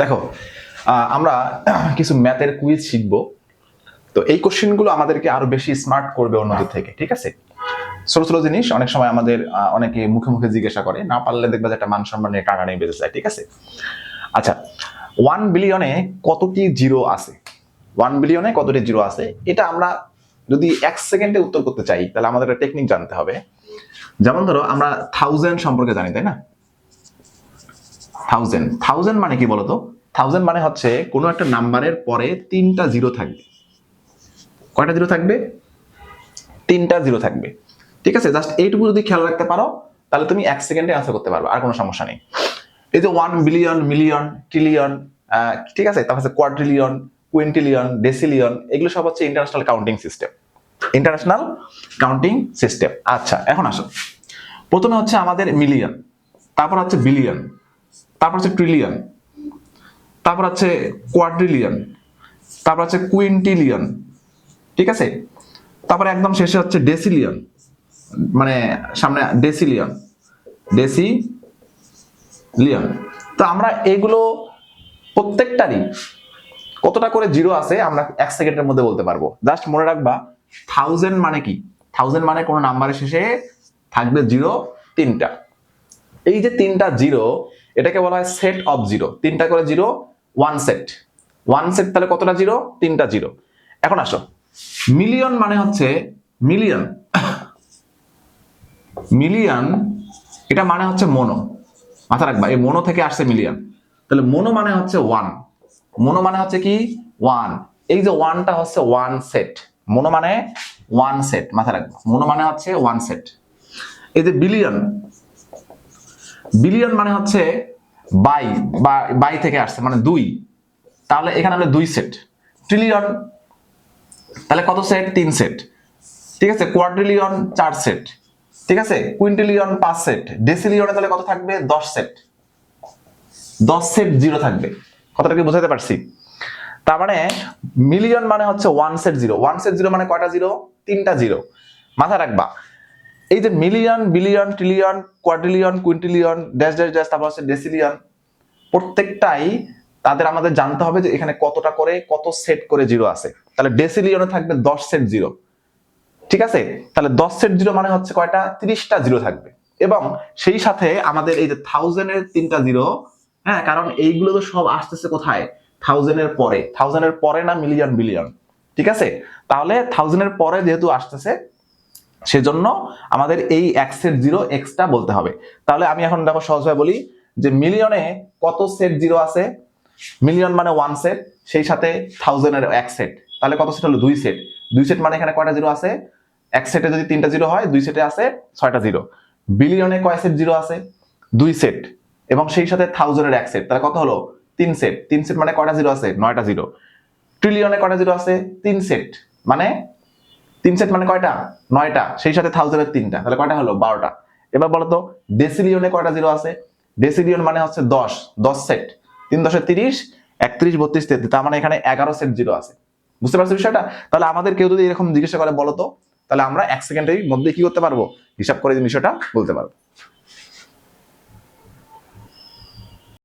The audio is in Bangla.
দেখো আমরা কিছু ম্যাথের কুইজ শিখব। তো এই কোশ্চেনগুলো আমাদেরকে আরও বেশি স্মার্ট করবে অন্যদের থেকে, ঠিক আছে? ছোট ছোট জিনিস, অনেক সময় আমাদের অনেকে মুখে মুখে জিজ্ঞাসা করে, না পারলে দেখবে যে একটা মান সম্মান নিয়ে টাকা নিয়ে বেঁচে যায়, ঠিক আছে? আচ্ছা ওয়ান বিলিয়নে কতটি জিরো আছে? ওয়ান বিলিয়নে কতটি জিরো আছে? এটা আমরা যদি এক সেকেন্ডে উত্তর করতে চাই, তাহলে আমাদের একটা টেকনিক জানতে হবে। যেমন ধরো, আমরা থাউজেন্ড সম্পর্কে জানি, তাই না? থাউজেন্ড থাউজেন্ড মানে কি বলতো? থাউজেন্ড মানে হচ্ছে কোনো একটা নাম্বারের পরে তিনটা জিরো থাকবে। কয়টা জিরো থাকবে? তিনটা জিরো থাকবে। ঠিক আছে? জাস্ট এইটুকু যদি খেয়াল রাখতে পারো, তাহলে তুমি এক সেকেন্ডে আনসার করতে পারবে, আর কোনো সমস্যা নেই। এই যে ওয়ান বিলিয়ন মিলিয়ন ট্রিলিয়ন ঠিক আছে? তারপর হচ্ছে কোয়াড্রিলিয়ন কুইন্টিলিয়ন ডেসিলিয়ন এগুলো সব হচ্ছে international counting system international counting system আচ্ছা এখন আসো। প্রথমে হচ্ছে আমাদের মিলিয়ন তারপর হচ্ছে বিলিয়ন তারপর হচ্ছে ট্রিলিয়ন তারপর হচ্ছে কোয়াড্রিলিয়ন তারপর হচ্ছে কুইন্টিলিয়ন ঠিক আছে? তারপরে একদম শেষে হচ্ছে ডেসিলিয়ন মানে সামনে ডেসিলিয়ন ডেসি লিয়ন তো আমরা এগুলো প্রত্যেকটারই কতটা করে জিরো আছে আমরা এক সেকেন্ডের মধ্যে বলতে পারব। জাস্ট মনে রাখবা থাউজেন্ড মানে কি? থাউজেন্ড মানে কোনো নাম্বারের শেষে থাকবে জিরো তিনটা। এই যে তিনটা জিরো এটাকে বলা হয় সেট অফ জিরো তিনটা করে zero one set one set তাহলে কতটা জিরো তিনটা জিরো এখন আসো। মিলিয়ন মানে হচ্ছে মিলিয়ন মিলিয়ন এটা মানে হচ্ছে মনো মাথা রাখবা, এই মনো থেকে আসছে মিলিয়ন তাহলে মনো মানে হচ্ছে ওয়ান মনো মানে হচ্ছে কি? ওয়ান এই যে ওয়ানটা হচ্ছে ওয়ান সেট মনো মানে ওয়ান সেট মাথা রাখবা। মনো মানে হচ্ছে ওয়ান সেট এই যে বিলিয়ন বিলিয়ন মানে হচ্ছে বাই বাই থেকে আসছে মানে দুই। তাহলে এখানে আমরা দুই সেট ট্রিলিয়ন তাহলে কত সেট তিন সেট ঠিক আছে? কোয়াড্রিলিয়ন চার সেট ঠিক আছে? কুইন্টিলিয়ন পাঁচ সেট ডেসিলিয়নে তাহলে কত থাকবে? দশ সেট দশ সেট জিরো থাকবে। কথাটা কি বোঝাতে পারছি? তার মানে মিলিয়ন মানে হচ্ছে one set zero one set zero মানে কয়টা জিরো তিনটা জিরো মাথা রাখবা। এই যে million, billion trillion quadrillion quintillion dash dash dash তারপর হচ্ছে ডেসিলিয়ন প্রত্যেকটাই তাদের আমাদের জানতে হবে যে এখানে কতটা করে, কত সেট করে জিরো আছে। তাহলে ডেসিলিয়নে থাকবে দশ সেট জিরো ঠিক আছে? তাহলে দশ সেট জিরো মানে হচ্ছে কয়টা? তিরিশটা জিরো থাকবে। এবং সেই সাথে আমাদের এই যে থাউজেন্ডের তিনটা জিরো হ্যাঁ কারণ এইগুলো তো সব আসতেছে কোথায়? থাউজেন্ডের পরে। থাউজেন্ডের পরে না মিলিয়ন বিলিয়ন ঠিক আছে? তাহলে থাউজেন্ডের পরে যেহেতু আসতেছে সেজন্য আমাদের এই এক সেট জিরো এক্সট্রা বলতে হবে। তাহলে আমি এখন দেখো সহজভাবে বলি যে মিলিয়নে কত সেট জিরো আছে? মিলিয়ন মানে ওয়ান সেট সেই সাথে থাউজেন্ডের এক সেট তাহলে কত সেট হলো? দুই সেট দুই সেট মানে এখানে কয়টা জিরো আছে? এক সেটে যদি তিনটা জিরো হয়, দুই সেটে আছে ছয়টা জিরো বিলিয়নে কয় সেট জিরো আছে? দুই সেট এবং সেই সাথে থাউজেন্ডের এক সেট তাহলে কত হলো? তিন সেট তিন সেট মানে কয়টা জিরো আছে? নয়টা জিরো ট্রিলিয়নে কয়টা জিরো আছে? তিন সেট মানে তিন সেট মানে কয়টা? নয়টা। সেই সাথে থাউজেন্ডের তিনটা। তাহলে কয়টা হলো? বারোটা। এবার বলতো ডেসিলিয়নে কয়টা জিরো আছে? ডেসিলিয়ন মানে হচ্ছে দশ। দশ সেট তিন দশে তিরিশ, একত্রিশ, বত্রিশ, তেত্রিশ। তার মানে এখানে এগারো সেট জিরো আছে। বুঝতে পারছ বিষয়টা? তাহলে আমাদের কেউ যদি এরকম জিজ্ঞাসা করে বলতো, তাহলে আমরা এক সেকেন্ডের মধ্যে কি করতে পারব? হিসাব করে বিষয়টা বলতে পারব।